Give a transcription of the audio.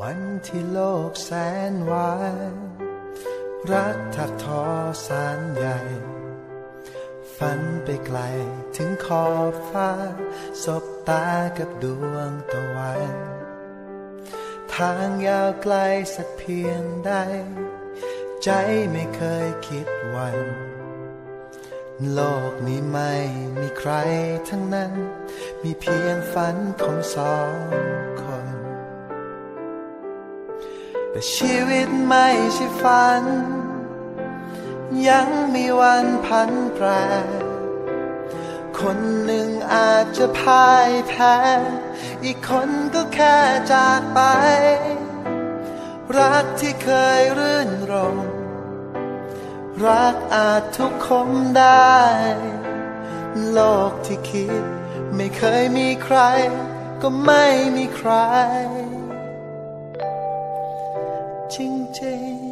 วันที่โลกแสนหวานรักถักทอสารใหญ่ ฝันไปไกลถึงขอบฟ้า สบตากับดวงตะวัน ทางยาวไกลสักเพียงใด ใจไม่เคยคิดวัน โลกนี้ไม่มีใครทั้งนั้น มีเพียงฝันของสอง แต่ชีวิตไม่ใช่ฝัน ยังมีวันพันแปร คนหนึ่งอาจจะพ่ายแพ้ อีกคนก็แค่จากไป รักที่เคยรื่นรม รักอาจทุกข์คมได้ โลกที่คิดไม่เคยมีใคร ก็ไม่มีใคร change.